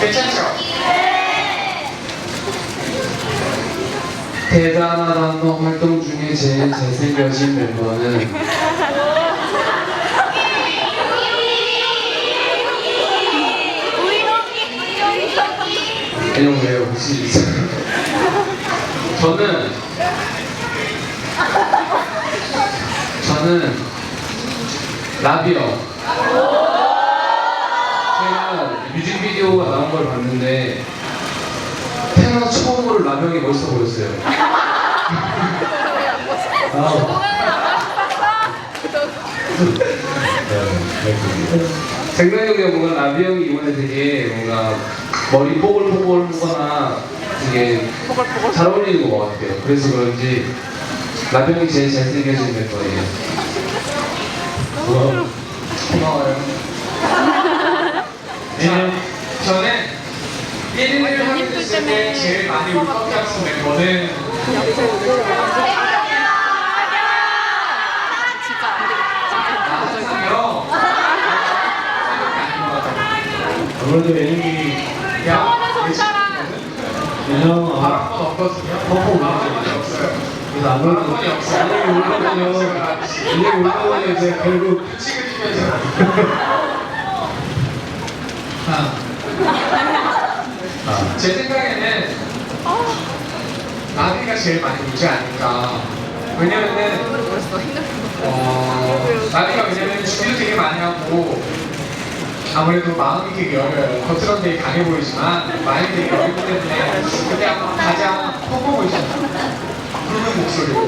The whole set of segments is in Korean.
괜찮죠? 대단하다는 활동 중에 제일 잘생겨진 멤버는 안녕 왜요 혹시? 저는 저는 라비요 비디오가 나온 걸 봤는데 태어나 처음으로 라면이 멋있어 보였어요 아, 장난 형이 뭔가 라비 형이 이번에 되게 뭔가 머리 뽀글뽀글하거나 되게 잘 어울리는 것 같아요. 그래서 그런지 라비 형이 제일 잘생겨진 멤버예요. 고마워요. 왜냐면 저는 1위를 하게 됐을 때 제일 많이 울컥했던 멤버는. 아무래도 예능이 야, 예능 아, 바람건 없거든요. 바람건이 없어요. 그래서 아무래도 없어요. 올라가면 예능이 올라가면 이제 결국 찍으시면서 아. 아, 제 생각에는 나비가 제일 많이 울지 않을까. 왜냐면은 어, 나비가 왜냐면 준비도 되게 많이 하고 아무래도 마음이 되게 여려요. 겉으로는 되게 강해 보이지만 마음이 되게 여리기 때문에 아마 가장 펑펑 보이잖아요. 굵은 목소리로.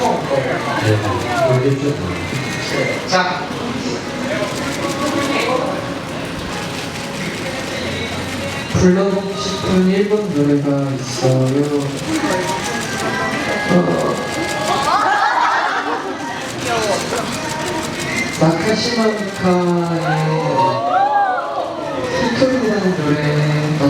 네, 모르겠죠. 자, 불러보고 싶은 일본 노래가 있어요. 어, 나카시마카의 히토리라는 노래 나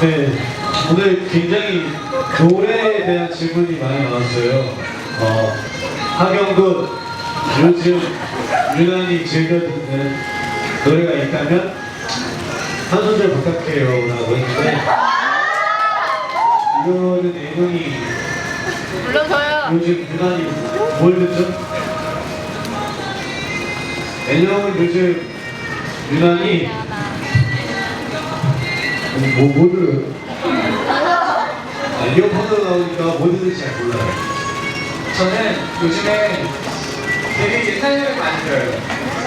네, 오늘 굉장히 노래에 대한 질문이 많이 나왔어요. 어, 하경군 요즘 유난히 즐겨 듣는 노래가 있다면 한 소절 부탁해요 라고 했는데 이거는 예능이 불러줘요. 요즘 유난히 뭘 듣죠? 애령은 요즘 유난히 뭐, 뭐 들어요? 아, 이어폰으로 나오니까 뭐 듣는지 잘 몰라요. 저는 요즘에 되게 옛날 노래 많이 들어요.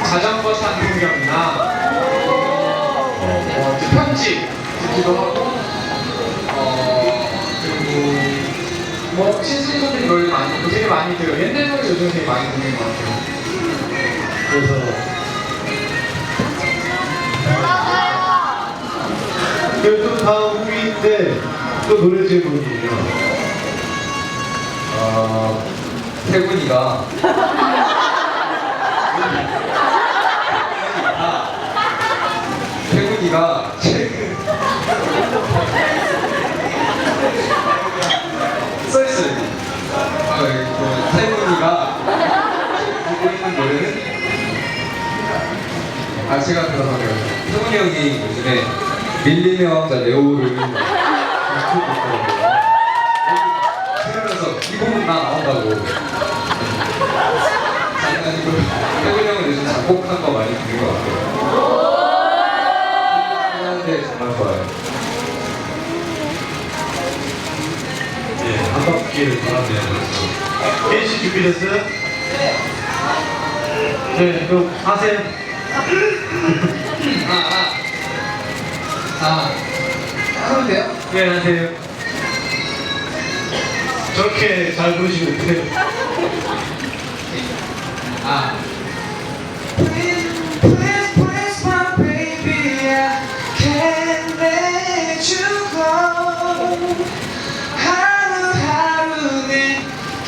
자전거 타는 풍경이나 어, 이제 편지 듣기도 하고 어, 그리고 뭐 선배님 노래 많이 되게 많이 들어요. 옛날 노래 요즘 되게 많이 듣는 것 같아요. 그래서 그또 다음 후기인데 또 노래 제목이에요. 어, 태군이가 태군이가 아 제가 들어가게요. 성훈이 형이 요즘에 밀리면 자 레오를 그러면서 이 부분 나 나온다고. 장난이고 태훈이 형은 요즘 작곡한 거 많이 듣는 것 같아요. 하는데 정말 좋아요. 예한 바퀴를 돌았네요. 일시 네, 준비됐어요? 네. 네 그럼 하세요. 아, 아. 아. 하면 돼요? 네, 하세요. 저렇게 잘 부르시면 돼요. 아.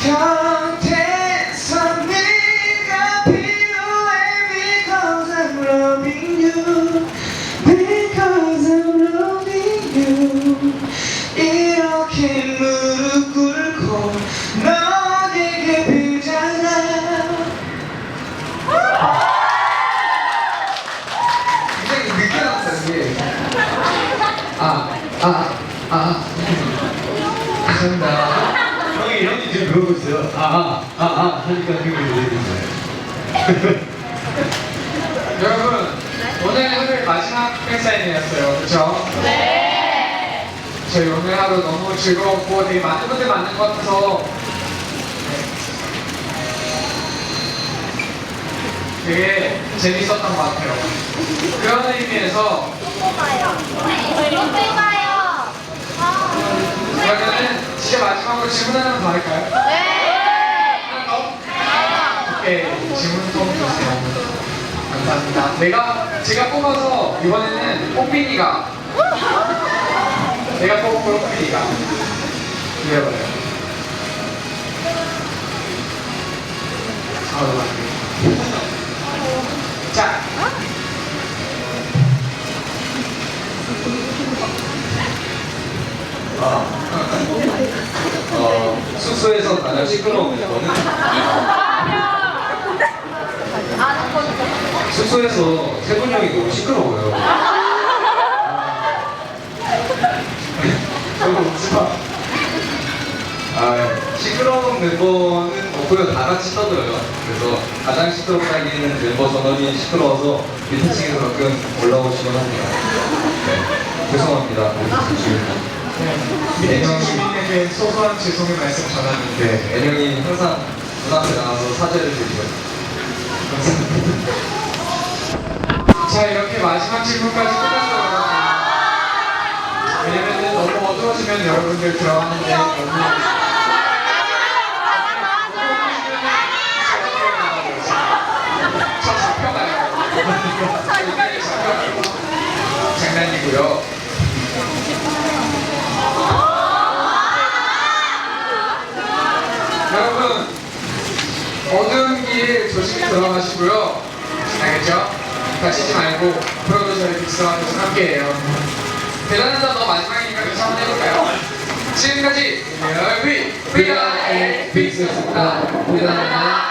곁 그러고 있어요. 아, 아, 아, 아, 하니까 형이 놀리고 있어요. 여러분, 오늘 하루의 마지막 팬사인회였어요. 그쵸? 네! 저희 오늘 하루 너무 즐거웠고 되게 많은 분들 만난 것 같아서 되게 재밌었던 것 같아요. 그런 의미에서 그러면은 진짜 마지막으로 질문 하나만 더 할까요? 하나 더? 오케이 질문 좀 주세요. 감사합니다. 내가 제가 뽑아서 이번에는 뽀삐니가. 내가 뽑은 걸 뽀삐니가. 이래버려요. 아우 자. 어, 숙소에서 가장 시끄러운 거는 숙소에서 세분 형이 너무 시끄러워요. 저거 웃지 마 아, 시끄러운 멤버는 없고요. 다 같이 떠들어요. 그래서 가장 시끄럽다기에는 멤버 전원이 시끄러워서 밑에 층에서 가끔 올라오시곤 합니다. 네, 죄송합니다. 밑에 주민에게 소소한 죄송의 말씀 전하는데 네, 애령이 항상 눈앞에 나가서 사죄를 드리죠. 자 이렇게 마지막 질문까지 끝났어요 왜냐면은 너무 어두워지면 여러분들 들어가는데 너무 저 잡혀가요 장난이고요 여러분 어두운 길 조심히 들어가시고요 알겠죠? 다치지 말고 앞으로도 저희 빅스와에서 함께해요 대단하다 너 마지막이니까 같이 한번 해볼까요? 지금까지 열비 비아의 빅스였습니다 대단하다